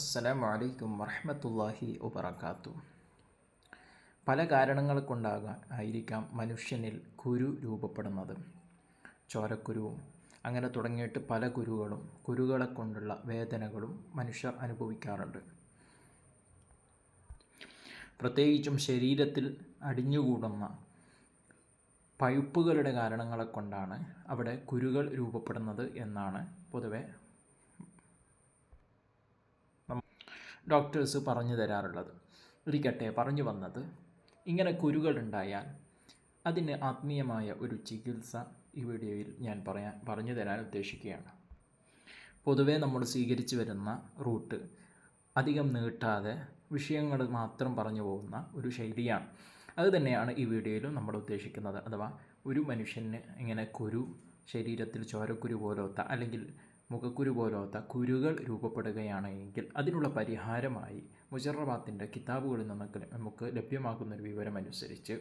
അസ്സലാമു അലൈക്കും വറഹമത്തല്ലാഹി വബർക്കാത്തു പല കാരണങ്ങൾ കൊണ്ടാകാം ആയിരിക്കാം മനുഷ്യനിൽ കുരു രൂപപ്പെടുന്നത്. ചോരക്കുരുവും അങ്ങനെ തുടങ്ങിയിട്ട് പല കുരുകളും കുരുകളെ കൊണ്ടുള്ള വേദനകളും മനുഷ്യർ അനുഭവിക്കാറുണ്ട്. പ്രത്യേകിച്ചും ശരീരത്തിൽ അടിഞ്ഞുകൂടുന്ന പഴുപ്പുകളുടെ കാരണങ്ങളെ കൊണ്ടാണ് അവിടെ കുരുകൾ രൂപപ്പെടുന്നത് എന്നാണ് പൊതുവെ ഡോക്ടേഴ്സ് പറഞ്ഞു തരാറുള്ളത്. ഇരിക്കട്ടെ പറഞ്ഞു വന്നത്. ഇങ്ങനെ കുരുകൾ ഉണ്ടായാൽ അതിന് ആത്മീയമായ ഒരു ചികിത്സ ഈ വീഡിയോയിൽ ഞാൻ പറയാൻ പറഞ്ഞു തരാൻ ഉദ്ദേശിക്കുകയാണ്. പൊതുവേ നമ്മൾ സ്വീകരിച്ചു വരുന്ന റൂട്ട് അധികം നീട്ടാതെ വിഷയങ്ങൾ മാത്രം പറഞ്ഞു പോകുന്ന ഒരു ശൈലിയാണ്. അത് തന്നെയാണ് ഈ വീഡിയോയിലും നമ്മൾ ഉദ്ദേശിക്കുന്നത്. അഥവാ ഒരു മനുഷ്യന് ഇങ്ങനെ കുരു ശരീരത്തിൽ ചോരക്കുരു പോലത്തെ അല്ലെങ്കിൽ മുഖക്കുരു പോലത്തെ കുരുകൾ രൂപപ്പെടുകയാണെങ്കിൽ അതിനുള്ള പരിഹാരമായി മുജറബാത്തിൻ്റെ കിതാബുകളിൽ നിന്നൊക്കെ നമുക്ക് ലഭ്യമാകുന്ന ഒരു വിവരമനുസരിച്ച്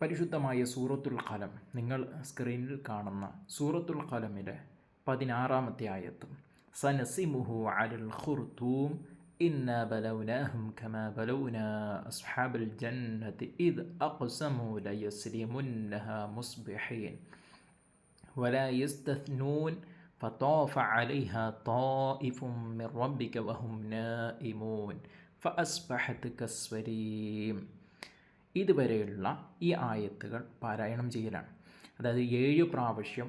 പരിശുദ്ധമായ സൂറത്തുൽ ഖലം നിങ്ങൾ സ്ക്രീനിൽ കാണുന്ന സൂറത്തുൽ ഖലമിലെ പതിനാറാമത്തെ ആയത്തും സനസിമുഹു അലൽ ഖുർത്തൂം إنا بلوناهم كما بلونا أصحاب الجنة إذ أقسموا ليسلمنها مصبحين ولا يستثنون فطاف عليها طائف من ربك وهم نائمون فأصبحت كالسريم ഇതുവരെയുള്ള ഈ ആയത്തുകൾ പാരായണം ചെയ്യലാണ് അതായത് ഏഴ് പ്രാവശ്യം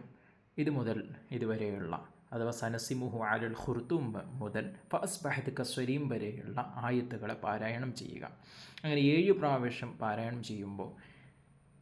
ഇത് മുതൽ ഇതുവരെയുള്ള അഥവാ സനസിമുഹു അലൽ ഖുർത്തും മുതൽ ഫസ്ബഹദ് കസ്വരീം വരെയുള്ള ആയത്തുകളെ പാരായണം ചെയ്യുക അങ്ങനെ ഏഴ് പ്രാവശ്യം പാരായണം ചെയ്യുമ്പോൾ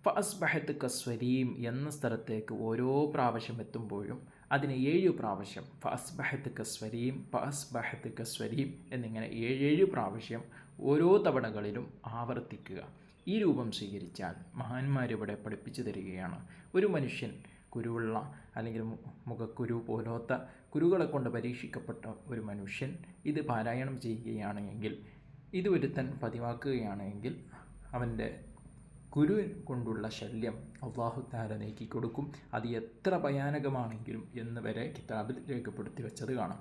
ഫസ്ബഹത്ത് കസ്വരീം എന്ന സ്ഥലത്തേക്ക് ഓരോ പ്രാവശ്യം എത്തുമ്പോഴും അതിന് ഏഴ് പ്രാവശ്യം ഫസ്ബഹത്ത് കസ്വരീം ഫസ്ബഹത്ത് കസ്വരീം എന്നിങ്ങനെ ഏഴേഴ് പ്രാവശ്യം ഓരോ തവണകളിലും ആവർത്തിക്കുക. ഈ രൂപം സ്വീകരിച്ചാൽ മഹാന്മാരിവിടെ പഠിപ്പിച്ചു തരികയാണ്. ഒരു മനുഷ്യൻ കുരുവുള്ള അല്ലെങ്കിൽ മുഖക്കുരു പോലത്തെ കുരുകളെ കൊണ്ട് പരീക്ഷിക്കപ്പെട്ട ഒരു മനുഷ്യൻ ഇത് പാരായണം ചെയ്യുകയാണെങ്കിൽ ഇത് ഒരുത്തൻ പതിവാക്കുകയാണെങ്കിൽ അവന്റെ കുരു കൊണ്ടുള്ള ശല്യം അള്ളാഹു താര നീക്കിക്കൊടുക്കും. അത് എത്ര ഭയാനകമാണെങ്കിലും എന്ന് വരെ കിതാബിൽ രേഖപ്പെടുത്തി വെച്ചത് കാണാം.